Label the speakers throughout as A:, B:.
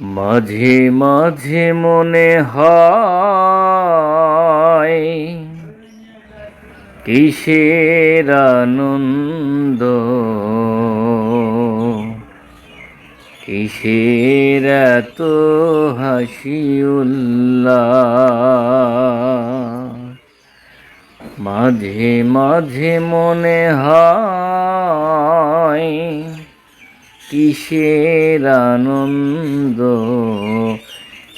A: মাঝে মাঝে মনে হয় কিসের আনন্দ? কিসের এত হাসি মাঝে মাঝে মনে হয় কিসের আনন্দ?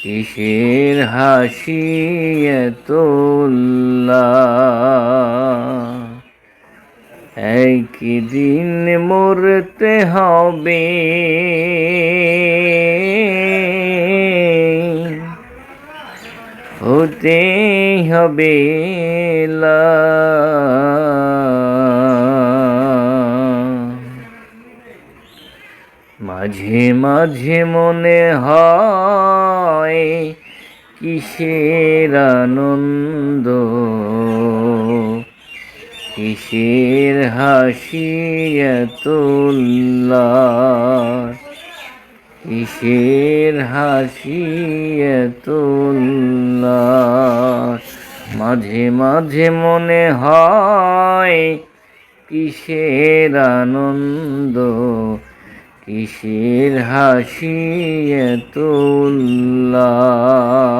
A: কিসের হাসি এত উল্লাস একদিন মরতে হবে। হতে হবে লাশ। মাঝে মাঝে মনে হয় কিসের আনন্দ? কিসের হাসি এত কিসের হাসি এত মাঝে মাঝে মনে হয় কিসের আনন্দ? কিসের হাসি এত উল্লাস